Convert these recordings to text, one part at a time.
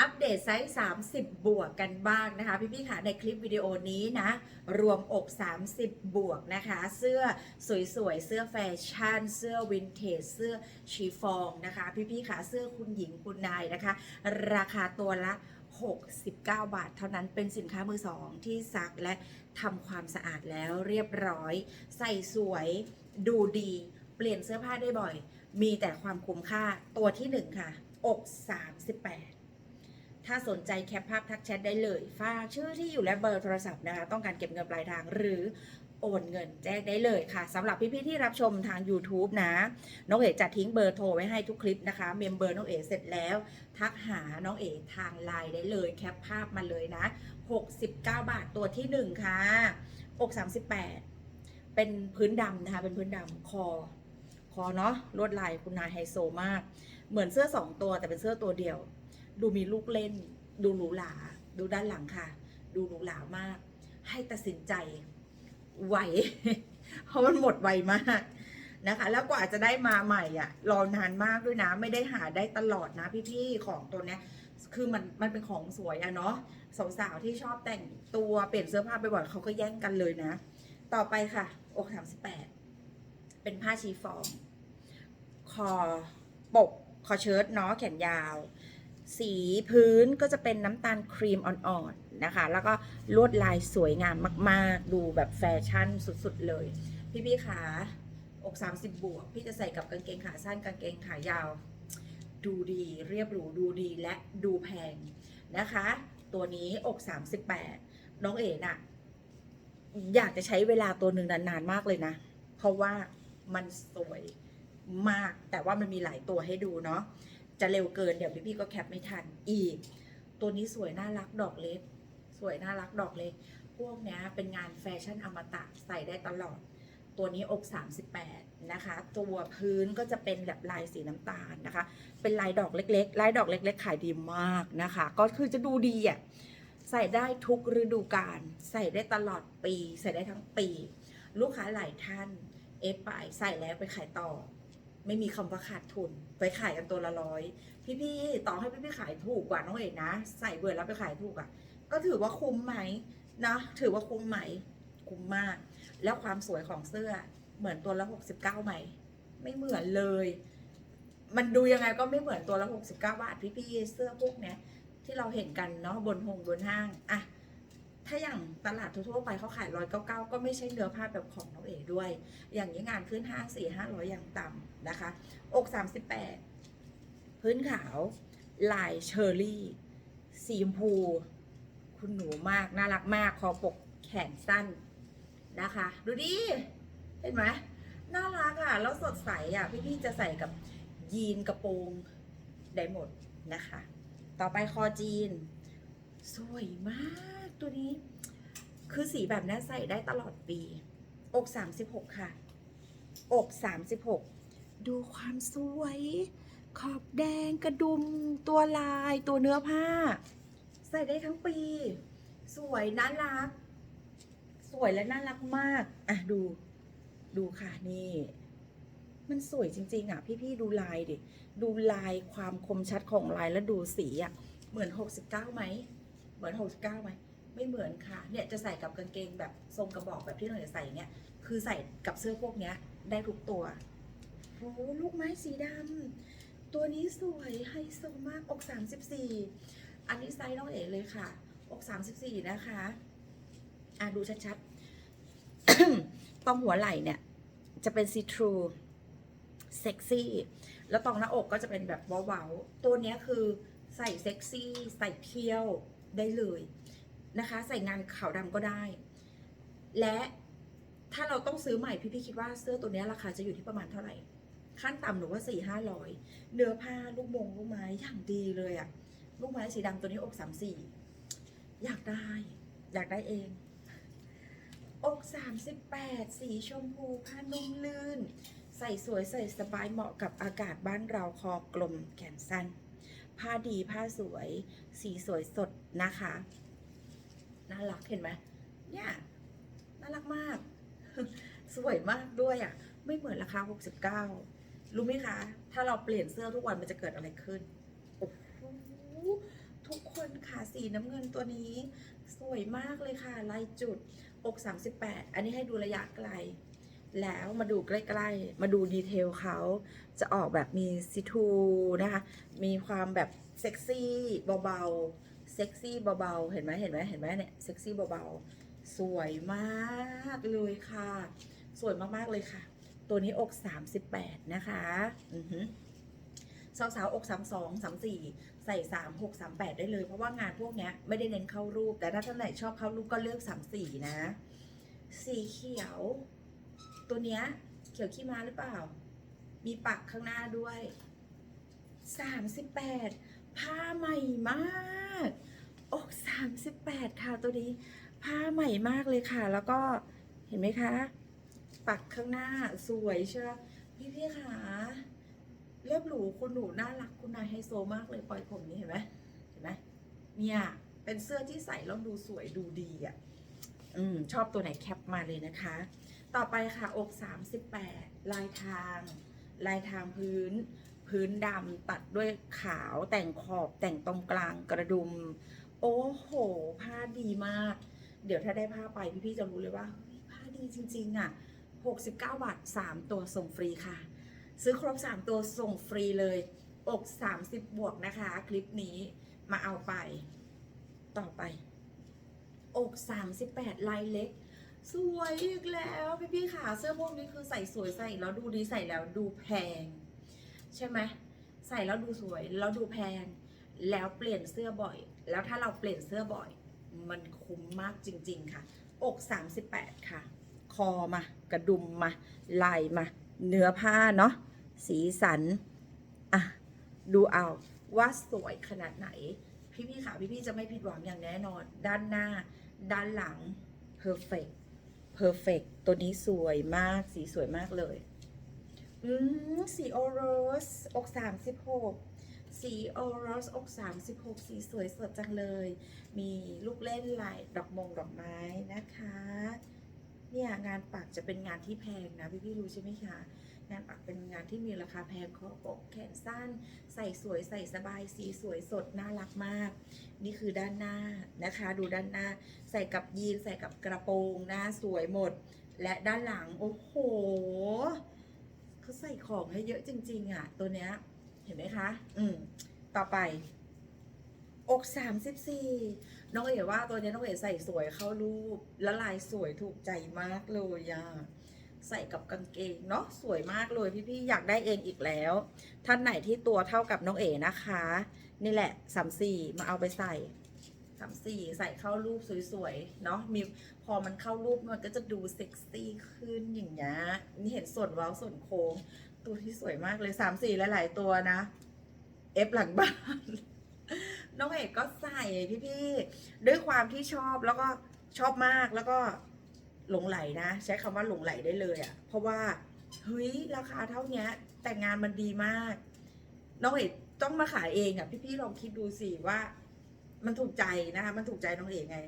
อัปเดตไซส์ 30 บวกกันบ้างนะคะ พี่ๆค่ะในคลิปวิดีโอนี้นะ รวมอก 30 บวกนะคะ เสื้อสวยๆ เสื้อแฟชั่น เสื้อวินเทจ เสื้อชีฟองนะคะ พี่ๆค่ะเสื้อคุณหญิงคุณนายนะคะ ราคาตัวละ 69 บาท เท่านั้นเป็นสินค้ามือสองที่ซักและทำความสะอาดแล้วเรียบร้อย ใส่สวยดูดี เปลี่ยนเสื้อผ้าได้บ่อย มีแต่ความคุ้มค่าตัวที่หนึ่งค่ะ อก 38 ถ้าสนใจแคปภาพทักแชทได้เลยฝากชื่อที่อยู่และเบอร์โทรศัพท์นะคะ ต้องการเก็บเงินปลายทางหรือโอนเงินแจ้งได้เลยค่ะสำหรับพี่ๆที่รับชมทาง YouTube นะ น้องเอ๋จะทิ้งเบอร์โทรไว้ให้ทุกคลิปนะคะ เมมเบอร์น้องเอ๋เสร็จแล้ว ทักหาน้องเอ๋ทางไลน์ได้เลยแคปภาพมาเลยนะ 69 บาทตัวที่ 1 ค่ะ อก 38 เป็นพื้นดำนะคะ เป็นพื้นดำคอ คอเนาะลวดลายคุณนายไฮโซมาก เหมือนเสื้อ 2 ตัวแต่เป็นเสื้อตัวเดียว ดูมีลูกเล่น ดูหรูหราดูด้านหลังค่ะ ดูหรูหรามาก ให้ตัดสินใจไวเพราะมันหมดไวมากนะคะ แล้วกว่าจะได้มาใหม่อะรอนานมากด้วยนะ ไม่ได้หาได้ตลอดนะพี่ๆของตัวเนี้ยคือมันมันเป็นของสวยอะเนาะสาวๆที่ชอบแต่งตัวเปลี่ยนเสื้อผ้าไปบ่อยเขาก็แย่งกันเลยนะ ต่อไปค่ะ อกสามสิบแปดเป็นผ้าชีฟองคอปกคอเชิ้ตเนาะแขนยาว สีพื้นก็จะเป็นน้ำตาลครีมอ่อนๆนะคะ แล้วก็ลวดลายสวยงามมาก ๆ ดูแบบแฟชั่นสุดๆเลย พี่ๆขาอก30 บวก พี่จะใส่กับกางเกงขาสั้นกางเกงขายาว ดูดีเรียบหรูดูดีและดูแพงนะคะ ตัวนี้อก 38 น้องเอ๋น่ะ อยากจะใช้เวลาตัวหนึ่งนานๆมากเลยนะ เพราะว่ามันสวยมากแต่ว่ามันมีหลายตัวให้ดูเนาะ จะเร็วเกินเดี๋ยวพี่ๆก็แคปไม่ทันอีก ตัวนี้สวยน่ารักดอกเล็ก สวยน่ารักดอกเล็ก พวกเนี้ยเป็นงานแฟชั่นอมตะใส่ได้ตลอด ตัวนี้อก 38 นะคะ ตัวพื้นก็จะเป็นแบบลายสีน้ำตาลนะคะ เป็นลายดอกเล็กๆ ลายดอกเล็ก ๆ ขายดีมากนะคะ ก็คือจะดูดีอะใส่ได้ทุกฤดูกาลใส่ได้ตลอดปี ใส่ได้ทั้งปี ลูกค้าหลายท่านเอฟไปใส่แล้วไปขายต่อ ไม่มีคำว่าขาดทุน ไปขายกันตัวละร้อย พี่ๆต่อให้พี่ๆขายถูกกว่าน้องเอกนะ ใส่เบื่อแล้วไปขายถูกอะ ก็ถือว่าคุ้มไหมนะถือว่าคุ้มไหม คุ้มมาก แล้วความสวยของเสื้อเหมือนตัวละ69ไหม ไม่เหมือนเลย มันดูยังไงก็ไม่เหมือนตัวละ69บาทพี่ๆเสื้อพวกเนี้ยที่เราเห็นกันเนาะบนหงบนห้างอะ ถ้าอย่างตลาดทั่วๆไปเขาขายร้อยเก้าเก้าก็ไม่ใช่เนื้อผ้าแบบของน้องเอ๋ด้วย อย่างนี้งานขึ้นห้าสี่ห้าร้อยอย่างต่ำนะคะ อกสามสิบแปดพื้นขาว ลายเชอร์รี่ สีชมพู คุณหนูมาก น่ารักมาก คอปกแขนสั้นนะคะ ดูดิ เห็นไหมน่ารักอะ แล้วสดใสอะ พี่ๆจะใส่กับยีนกระโปรงได้หมดนะคะ ต่อไปคอจีน สวยมาก ตัวนี้ คือสีแบบนี้ใส่ได้ตลอดปี อก36ค่ะ อก36ดูความสวย ขอบแดงกระดุม ตัวลายตัวเนื้อผ้า ใส่ได้ทั้งปี สวยน่ารัก สวยและน่ารักมาก อะดู ดูค่ะนี่มันสวยจริงๆอะ พี่ๆดูลายดิ ดูลายความคมชัดของลายแล้วดูสีอะ เหมือน 69ไหม เหมือน 69ไหม ไม่เหมือนค่ะ เนี่ยจะใส่กับกางเกงแบบทรงกระบอกแบบที่เราจะใส่เนี่ย คือใส่กับเสื้อพวกเนี้ยได้ทุกตัวโอ้ลูกไม้สีดำตัวนี้สวยไฮโซมากอก 34 อันนี้ไซส์น้องเอ๋เลยค่ะ อก 34 นะคะ อะดูชัดๆ ตรงหัวไหล่เนี่ย จะเป็นซีทรูเซ็กซี่ แล้วตรงหน้าอกก็จะเป็นแบบเว้าๆ ตัวนี้คือใส่เซ็กซี่ ใส่เที่ยวได้เลย นะคะ ใส่งานขาวดำก็ได้ และถ้าเราต้องซื้อใหม่พี่พี่คิดว่าเสื้อตัวนี้ราคาจะอยู่ที่ประมาณเท่าไหร่ ขั้นต่ำหนูว่าสี่ห้าร้อยเนื้อผ้าลูกมงลูกไม้อย่างดีเลยอะลูกไม้สีดำตัวนี้อกสามสี่อยากได้ อยากได้เอง อกสามสิบแปดสีชมพูผ้านุ่มลื่น ใส่สวยใส่สบายเหมาะกับอากาศบ้านเราคอกลมแขนสั้น ผ้าดีผ้าสวย สีสวยสดนะคะ น่ารักเห็นไหมเนี่ยน่ารักมาก สวยมากด้วยอะ ไม่เหมือนราคา 69 รู้ไหมคะ ถ้าเราเปลี่ยนเสื้อทุกวันมันจะเกิดอะไรขึ้นโอ้โหทุกสีน้ำเงินตัวนี้ สวยมากเลยค่ะ ลายจุดอก 38 อันนี้ให้ดูระยะไกล แล้วมาดูใกล้ๆ มาดูดีเทลเขาจะออกแบบมีซิทูนะคะ มีความแบบเซ็กซี่เบาๆ เซ็กซี่เบาๆ เห็นไหมเห็นไหมเห็นไหมเนี่ยเซ็กซี่เบาๆ สวยมากเลยค่ะ สวยมากๆเลยค่ะ ตัวนี้อก 38 นะคะอือหือสาวๆอก32 34ใส่36 38ได้เลย เพราะว่างานพวกเนี้ยไม่ได้เน้นเข้ารูป แต่ถ้าท่านไหนชอบเข้ารูปก็เลือก34นะ สีเขียว ตัวเนี้ยเขียวขี้ม้าหรือเปล่า มีปักข้างหน้าด้วย38ผ้าใหม่มาก อก38 ค่ะตัวนี้ผ้าใหม่มากเลยค่ะ แล้วก็เห็นไหมคะ ปักข้างหน้าสวยเชียวพี่พี่ๆค่ะเรียบหรูคุณหนูน่ารักคุณนายไฮโซมากเลยปล่อยผมนี่เห็นไหมเห็นไหมเนี่ย เป็นเสื้อที่ใส่แล้วดูสวยดูดีอะอืมชอบตัวไหนแคปมาเลยนะคะ ต่อไปค่ะอก 38 ลายทาง ลายทางพื้น พื้นดำตัดด้วยขาวแต่งขอบแต่งตรงกลางกระดุม โอ้โห ผ้าดีมาก เดี๋ยวถ้าได้ผ้าไปพี่ๆจะรู้เลยว่าผ้าดีจริงๆอะ 69 บาท 3 ตัวส่งฟรีค่ะ ซื้อครบ 3 ตัวส่งฟรีเลย อก 30 บวกนะคะ คลิปนี้มาเอาไป ต่อไป อก 38 ลายเล็กสวยอีกแล้ว พี่ๆค่ะเสื้อพวกนี้คือใส่สวยใส่แล้วดูดีใส่แล้วดูแพง ใช่ไหมใส่แล้วดูสวยแล้วดูแพง แล้วเปลี่ยนเสื้อบ่อย แล้วถ้าเราเปลี่ยนเสื้อบ่อย มันคุ้มมากจริง ๆ ค่ะ อก 38 ค่ะ คอมากระดุมมาลายมา เนื้อผ้าเนาะสีสันอะดูเอาว่าสวยขนาดไหน พี่ๆค่ะพี่ๆจะไม่ผิดหวังอย่างแน่นอน ด้านหน้า ด้านหลัง perfect perfect ตัวนี้สวยมากสีสวยมากเลย อืมสีโอโรสอก36สีโอโรสอก36สีสวยสดจังเลย มีลูกเล่นลายดอกมงดอกไม้นะคะ เนี่ยงานปักจะเป็นงานที่แพงนะพี่พี่รู้ใช่ไหมคะงานปักเป็นงานที่มีราคาแพงคอปกแขนสั้น ใส่สวยใส่สบายสีสวยสดน่ารักมาก นี่คือด้านหน้านะคะ ดูด้านหน้า ใส่กับยีนใส่กับกระโปรงหน้าสวยหมด และด้านหลังโอ้โห เขาใส่ของให้เยอะจริง ๆ อะ ตัวเนี้ย เห็นไหมคะ อืม ต่อไป อก34น้องเอ๋ว่าตัวเนี้ยน้องเอ๋ใส่สวยเข้ารูปแล้วลายสวยถูกใจมากเลยอะใส่กับกางเกงเนาะสวยมากเลยพี่ๆอยากได้เองอีกแล้ว ท่านไหนที่ตัวเท่ากับน้องเอ๋นะคะ นี่แหละสามสี่มาเอาไปใส่ สามสี่ใส่เข้ารูปสวยๆ เนาะมีพอมันเข้ารูปมันก็จะดูเซ็กซี่ขึ้นอย่างเงี้ยนี่เห็นส่วนเว้าส่วนโค้ง ตัวที่สวยมากเลยสามสี่หลายๆตัวนะ เอฟหลังบ้าน น้องเอกก็ใส่พี่ๆ ด้วยความที่ชอบแล้วก็ชอบมากแล้วก็หลงไหลนะ ใช้คำว่าหลงไหลได้เลยอะ่ะ เพราะว่าเฮ้ยราคาเท่าเนี้ยแต่งานมันดีมาก น้องเอกต้องมาขายเองอะ่ะพี่ๆลองคิดดูสิว่า มันถูกใจนะคะ มันถูกใจน้องเอกไง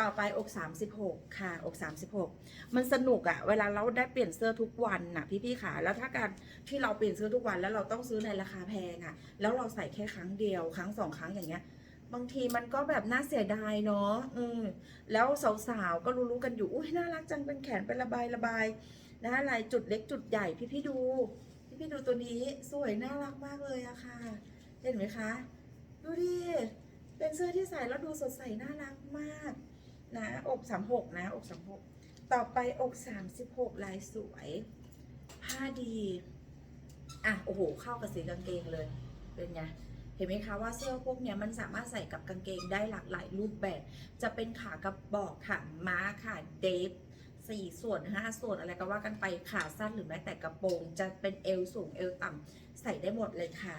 ต่อไปอก36 ค่ะ อก 36 มันสนุกอะเวลาเราได้เปลี่ยนเสื้อทุกวันน่ะพี่ๆค่ะ แล้วถ้าการที่เราเปลี่ยนเสื้อทุกวันแล้วเราต้องซื้อในราคาแพงอะแล้วเราใส่แค่ครั้งเดียว ครั้งสองครั้งอย่างเงี้ยบางทีมันก็แบบน่าเสียดายเนาะ อืม แล้วสาวๆ ก็รู้ๆกันอยู่ อุ้ยน่ารักจัง เป็นแขนเป็นระบายระบายนะคะลายจุดเล็กจุดใหญ่พี่ๆดู พี่ๆดูตัวนี้สวยน่ารักมากเลยอะค่ะ เห็นไหมคะ ดูดิ เป็นเสื้อที่ใส่แล้วดูสดใสน่ารักมากนะอกสามหกนะอกสามหกต่อไปอกสามสิบหกลายสวยผ้าดีอะโอ้โหเข้ากับสีกางเกงเลยเป็นไงเห็นไหมคะว่าเสื้อพวกเนี้ยมันสามารถใส่กับกางเกงได้หลากหลายรูปแบบ จะเป็นขากระบอกค่ะม้าค่ะเดฟสี่ส่วนห้าส่วนอะไรก็ว่ากันไปขาสั้นหรือแม้แต่กระโปรง จะเป็นเอวสูงเอวต่ำใส่ได้หมดเลยค่ะ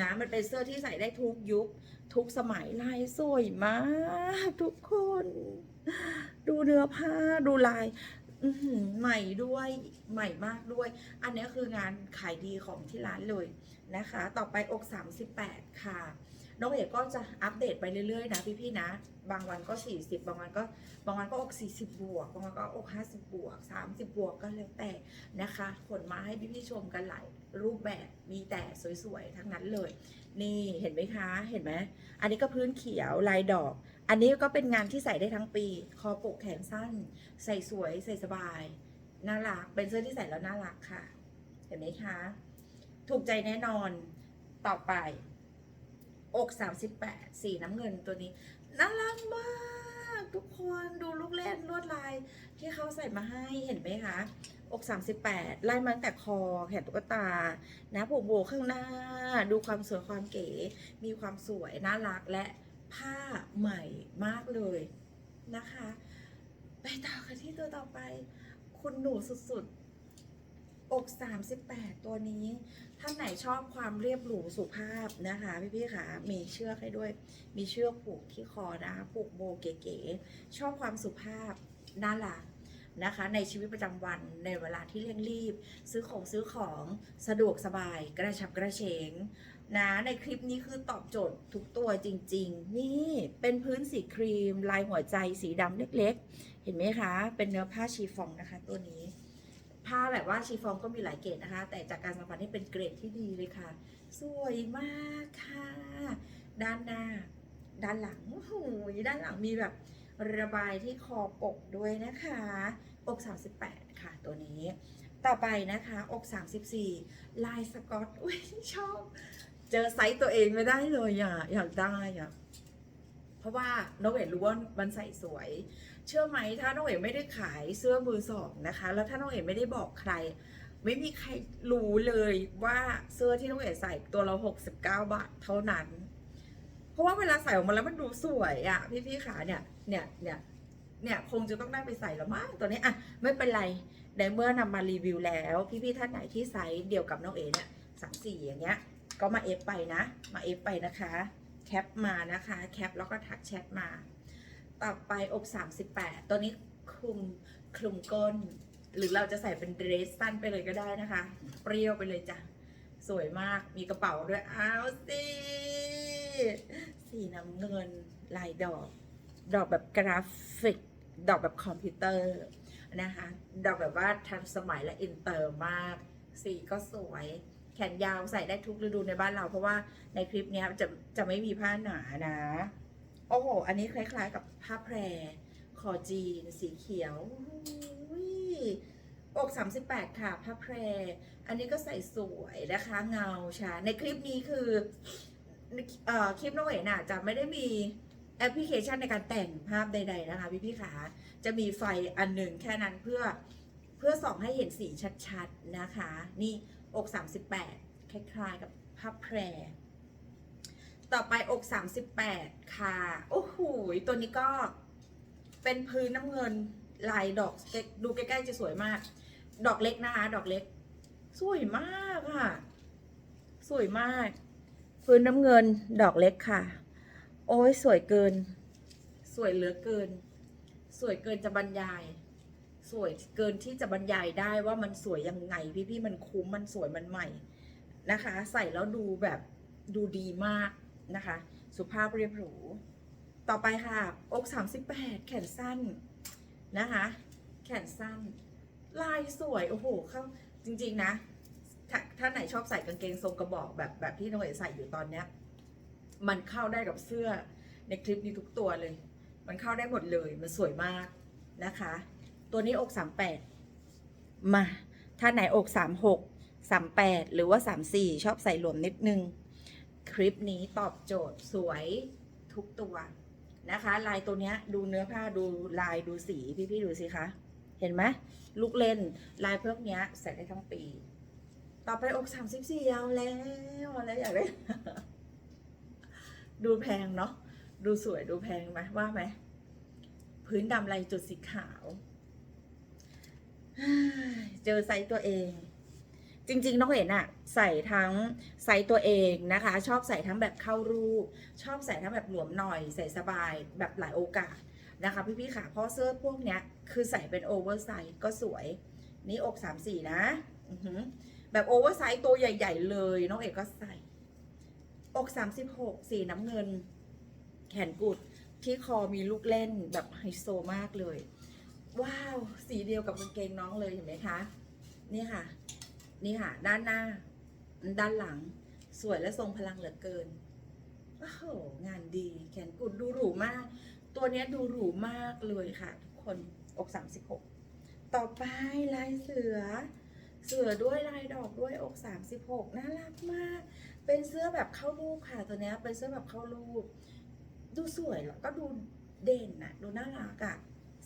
นะมันเป็นเสื้อที่ใส่ได้ทุกยุค ทุกสมัยลายสวยมาก ทุกคน ดูเนื้อผ้าดูลายใหม่ด้วยใหม่มากด้วย อันนี้คืองานขายดีของที่ร้านเลยนะคะ ต่อไปอก 38 ค่ะ น้องเอกก็จะอัปเดตไปเรื่อยๆนะพี่ๆนะ บางวันก็ 40 บางวันก็บางวันก็อก 40 บวก บางวันก็อก 50 บวก 30 บวกก็แล้วแต่นะคะขนมาให้พี่ๆชมกันหลาย รูปแบบมีแต่สวยๆ ทั้งนั้นเลย นี่เห็นไหมคะ เห็นไหม อันนี้ก็พื้นเขียวลายดอก อันนี้ก็เป็นงานที่ใส่ได้ทั้งปี คอปกแขนสั้น ใส่สวยใส่สบาย น่ารัก เป็นเสื้อที่ใส่แล้วน่ารักค่ะ เห็นไหมคะ ถูกใจแน่นอน ต่อไป อก 38 สีน้ำเงินตัวนี้ น่ารักมาก ทุกคนดูลูกเล่นลวดลายที่เขาใส่มาให้เห็นไหมคะอก38ไล่มาตั้งแต่คอแขนตุ๊กตา นะผมโบข้างหน้า ดูความสวยความเก๋ มีความสวยน่ารักและผ้าใหม่มากเลยนะคะ ไปต่อกันที่ตัวต่อไป คุณหนูสุดๆ อก 38 ตัวนี้ ท่านไหนชอบความเรียบหรูสุภาพนะคะ พี่ๆค่ะมีเชือกให้ด้วย มีเชือกผูกที่คอนะคะผูกโบเก๋ๆชอบความสุภาพน่ารักนะคะ ในชีวิตประจำวันในเวลาที่เร่งรีบ ซื้อของซื้อของสะดวกสบายกระฉับกระเฉงนะในคลิปนี้คือตอบโจทย์ทุกตัวจริง ๆ นี่เป็นพื้นสีครีม ลายหัวใจสีดำเล็ก ๆ เห็นไหมคะ เป็นเนื้อผ้าชีฟองนะคะตัวนี้ ผ้าแบบว่าชีฟองก็มีหลายเกรดนะคะ แต่จากการสัมผัสนี่เป็นเกรดที่ดีเลยค่ะ สวยมากค่ะ ด้านหน้า ด้านหลังโอ้โหด้านหลังมีแบบระบายที่คอปกด้วยนะคะอก 38 ค่ะตัวนี้ ต่อไปนะคะอก 34 ลายสกอตอุ้ยชอบ เจอไซส์ตัวเองไม่ได้เลยอะอยากได้อะ เพราะว่าน้องเอ๋รู้ว่ามันใส่สวย เชื่อไหมถ้าน้องเอ๋ไม่ได้ขายเสื้อมือสองนะคะ แล้วถ้าน้องเอ๋ไม่ได้บอกใคร ไม่มีใครรู้เลยว่าเสื้อที่น้องเอ๋ใส่ตัวละ69 บาทเท่านั้น เพราะว่าเวลาใส่ออกมาแล้วมันดูสวยอะพี่พี่ๆขาเนี่ยเนี่ยเนี่ยเนี่ยคงจะต้องได้ไปใส่แล้วมั้งตัวนี้อะไม่เป็นไรในเมื่อนำมารีวิวแล้วพี่พี่ๆท่านไหนที่ไซส์เดียวกับน้องเอ๋เนี่ยสามสี่อย่างเงี้ย ก็มาเอฟไปนะ มาเอฟไปนะคะ แคปมานะคะ แคปแล้วก็ทักแชทมา ต่อไปอก38 ตัวนี้คลุมคลุมก้น หรือเราจะใส่เป็นเดรสสั้นไปเลยก็ได้นะคะ เปรี้ยวไปเลยจ้ะ สวยมากมีกระเป๋าด้วยอ้าวสิสีน้ำเงินลายดอก ดอกแบบกราฟิก ดอกแบบคอมพิวเตอร์นะคะ ดอกแบบว่าทันสมัยและอินเตอร์มาก สีก็สวย แขนยาวใส่ได้ทุกฤดูในบ้านเราเพราะว่าในคลิปนี้จะจะไม่มีผ้าหนานะ โอ้โห อันนี้คล้าย ๆ กับผ้าแพรคอจีน สีเขียวอุ้ยอก38 ค่ะผ้าแพร อันนี้ก็ใส่สวยนะคะเงาชาในคลิปนี้คือเอ่อคลิปน้องเอ๋น่ะจะไม่ได้มีแอปพลิเคชันในการแต่งภาพใด ๆ นะคะ พี่ๆขาจะมีไฟอันหนึ่งแค่นั้นเพื่อเพื่อส่องให้เห็นสีชัด ๆ นะคะ นี่ อก 38 คล้ายๆกับผ้าแพร ต่อไปอก 38 ค่ะ โอ้โหตัวนี้ก็เป็นพื้นน้ำเงินลายดอกเล็กดูใกล้ๆจะสวยมาก ดอกเล็กนะคะ ดอกเล็ก สวยมากค่ะ สวยมาก พื้นน้ำเงินดอกเล็กค่ะ โอ้ยสวยเกิน สวยเหลือเกิน สวยเกินจะบรรยาย สวยเกินที่จะบรรยายได้ว่ามันสวยยังไงพี่ๆมันคุ้มมันสวยมันใหม่นะคะ ใส่แล้วดูแบบดูดีมากนะคะ สุภาพเรียบหรูต่อไปค่ะ อก38 แขนสั้นนะคะ แขนสั้น ลายสวย โอ้โหเข้าจริง ๆ นะถถ้าไหนชอบใส่กางเกงทรงกระบอกแบบแบบที่น้องเอ๋ใส่อยู่ตอนเนี้ย มันเข้าได้กับเสื้อในคลิปนี้ทุกตัวเลย มันเข้าได้หมดเลย มันสวยมากนะคะ ตัวนี้อก38มแปดมา ถ้าไหนอก36 38หรือว่า34ชอบใส่หลวมนิดนึง คลิปนี้ตอบโจทย์สวยทุกตัวนะคะ ลายตัวเนี้ยดูเนื้อผ้าดูลายดูสีพี่ๆดูสิคะ เห็นไหมลูกเล่นลายพวกเนี้ยใส่ได้ทั้งปี ต่อไปอกสามสิบสี่เอาแล้วเอาแล้วอยากได้ดูแพงเนาะดูสวยดูแพงไหมว่าไหมพื้นดำลายจุดสีขาว เจอไซส์ตัวเอง จริงๆน้องเห็นอะใส่ทั้งไซส์ตัวเองนะคะ ชอบใส่ทั้งแบบเข้ารูป ชอบใส่ทั้งแบบหลวมหน่อย ใส่สบายแบบหลายโอกาสนะคะพี่ๆค่ะเพราะเสื้อพวกเนี้ยคือใส่เป็นโอเวอร์ไซส์ก็สวย นี่อกสามสี่นะแบบโอเวอร์ไซส์ตัวใหญ่ ๆ เลย น้องเอกก็ใส่ อกสามสิบหกสีน้ำเงิน แขนกุดที่คอมีลูกเล่นแบบไฮโซมากเลย ว้าว สีเดียวกับกางเกงน้องเลยเห็นไหมคะ นี่ค่ะ นี่ค่ะ ด้านหน้า ด้านหลัง สวยและทรงพลังเหลือเกินโอ้โหงานดี แขนกุดดูหรูมาก ตัวนี้ดูหรูมากเลยค่ะ ทุกคนอกสามสิบหกต่อไปลายเสือ เสือด้วยลายดอกด้วยอกสามสิบหกน่ารักมาก เป็นเสื้อแบบเข้ารูปค่ะ ตัวนี้เป็นเสื้อแบบเข้ารูป ดูสวยแล้วก็ดูเด่นนะดูน่ารักอะ่ะ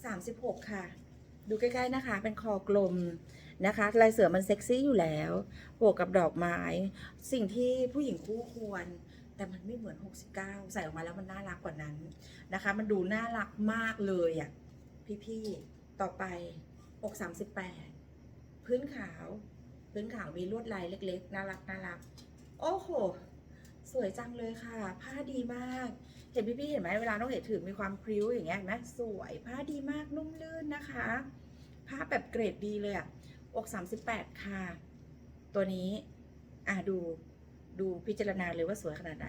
36 ค่ะ ดูใกล้ ๆ นะคะ เป็นคอกลมนะคะ ลายเสือมันเซ็กซี่อยู่แล้ว บวกกับดอกไม้ สิ่งที่ผู้หญิงคู่ควร แต่มันไม่เหมือน 69 ใส่ออกมาแล้วมันน่ารักกว่านั้นนะคะ มันดูน่ารักมากเลยอะ พี่ ๆ ต่อไปอก38 พื้นขาว พื้นขาวมีลวดลายเล็ก ๆ น่ารักน่ารัก โอ้โห สวยจังเลยค่ะ ผ้าดีมาก เห็นพี่ๆเห็นไหมเวลาน้องเห็นถือมีความพริ้วอย่างเงี้ยเห็นไหมสวยผ้าดีมากนุ่มลื่นนะคะ ผ้าแบบเกรดดีเลยอะอก38 ค่ะ ตัวนี้อะดูดูพิจารณาเลยว่าสวยขนาดไหน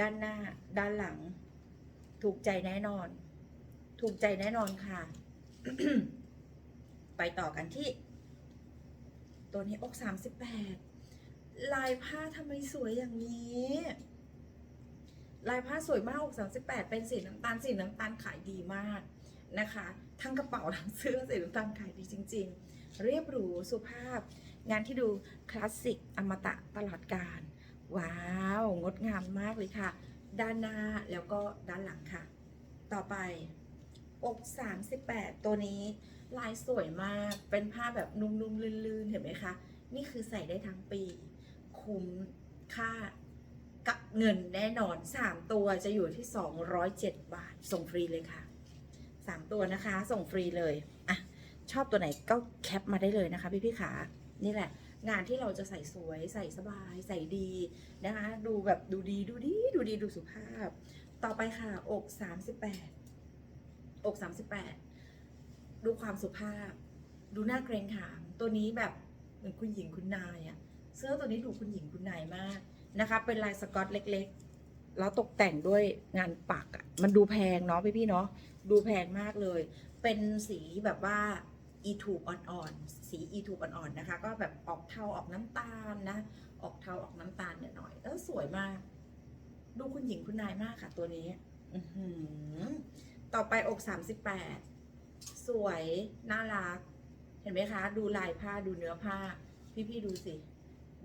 ด้านหน้าด้านหลัง ถูกใจแน่นอน ถูกใจแน่นอนค่ะ ไปต่อกันที่ ตัวนี้อก38 ลายผ้าทำไมสวยอย่างนี้ ลายผ้าสวยมากอก38 เป็นสีน้ำตาลสีน้ำตาลขายดีมากนะคะ ทั้งกระเป๋าทั้งเสื้อสีน้ำตาลขายดีจริง ๆ เรียบหรูสุภาพ งานที่ดูคลาสสิกอมตะตลอดการว้าว งดงามมากเลยค่ะ ด้านหน้าแล้วก็ด้านหลังค่ะ ต่อไปอก38 ตัวนี้ลายสวยมากเป็นผ้าแบบนุ่มๆลื่นๆ เห็นไหมคะ นี่คือใส่ได้ทั้งปี คุ้มค่ากับเงินแน่นอน 3 ตัวจะอยู่ที่ 207 บาท ส่งฟรีเลยค่ะ 3 ตัวนะคะ ส่งฟรีเลยอะชอบตัวไหนก็แคปมาได้เลยนะคะ พี่พี่ขา นี่แหละ งานที่เราจะใส่สวยใส่สบาย ใส่ดีนะคะ ดูแบบดูดีดูดีดูดีดูสุภาพ ต่อไปค่ะ อก 38 อก 38 ดูความสุภาพ ดูหน้าเกรงขาม ตัวนี้แบบเหมือนคุณหญิงคุณนายอะ เสื้อตัวนี้ดูคุณหญิงคุณนายมากนะคะ เป็นลายสกอตเล็กๆ แล้วตกแต่งด้วยงานปักอะมันดูแพงเนาะพี่ๆเนาะ ดูแพงมากเลย เป็นสีแบบว่าอีทูบอ่อนๆ สีอีทูบอ่อนๆ นะคะ ก็แบบออกเทาออกน้ำตาลนะ ออกเทาออกน้ำตาลหน่อยๆ เออสวยมาก ดูคุณหญิงคุณนายมากค่ะตัวนี้อือหือต่อไปอก38สวย น่ารัก เห็นไหมคะ ดูลายผ้าดูเนื้อผ้า พี่ๆ ดูสิ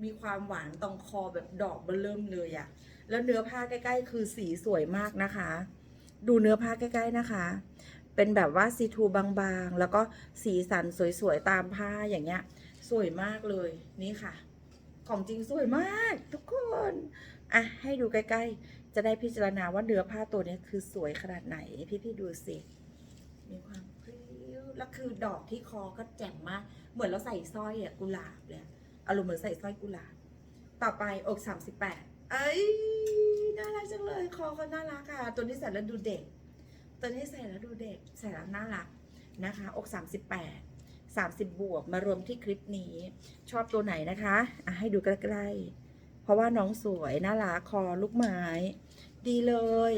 มีความหวานตรงคอแบบดอกเบลเริ่มเลยอะแล้วเนื้อผ้าใกล้ ๆ คือสีสวยมากนะคะ ดูเนื้อผ้าใกล้ ๆนะคะ เป็นแบบว่าซีทูบางๆ แล้วก็สีสันสวยๆตามผ้าอย่างเงี้ย สวยมากเลยนี่ค่ะ ของจริงสวยมากทุกคนอะให้ดูใกล้ๆ จะได้พิจารณาว่าเนื้อผ้าตัวนี้คือสวยขนาดไหนพี่ๆดูสิมีความพริ้วแล้วคือดอกที่คอก็แจ่มมาก เหมือนเราใส่สร้อยอะกุหลาบเลย อารมณ์เหมือนใส่สร้อยกุหลาบต่อไปอกสามสิบแปดเอ้ยน่ารักจังเลย คอเขาน่ารักค่ะ ตัวนี้ใส่แล้วดูเด็ก ตัวนี้ใส่แล้วดูเด็ก ใส่แล้วน่ารักนะคะ อก38 30บวกมารวมที่คลิปนี้ ชอบตัวไหนนะคะะให้ดูใกล้ๆ เพราะว่าน้องสวยน่ารักคอลูกไม้ ดีเลย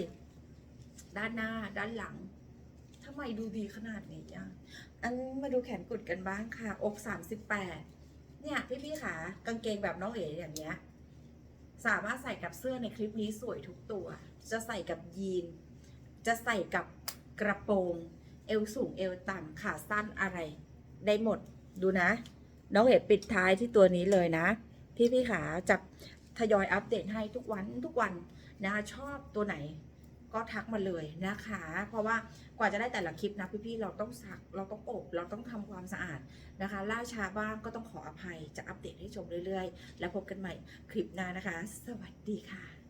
ด้านหน้าด้านหลังทำไมดูดีขนาดนี้อะอันมาดูแขนกุดกันบ้างค่ะ อก38 เนี่ยพี่ๆค่ะกางเกงแบบน้องเอ๋อย่างเงี้ยสามารถใส่กับเสื้อในคลิปนี้สวยทุกตัว จะใส่กับยีน จะใส่กับกระโปรง เอวสูงเอวต่ำขาสั้นอะไร ได้หมดดูนะ น้องเอ๋ปิดท้ายที่ตัวนี้เลยนะ พี่พี่ๆขาจะทยอยอัปเดตให้ทุกวันทุกวันนะชอบตัวไหน ก็ทักมาเลยนะคะ เพราะว่ากว่าจะได้แต่ละคลิปนะพี่ๆเราต้องซักเราต้องอบเราต้องทำความสะอาดนะคะ ล่าช้าบ้างก็ต้องขออภัยจะอัปเดตให้ชมเรื่อยๆ แล้วพบกันใหม่คลิปหน้านะคะ สวัสดีค่ะ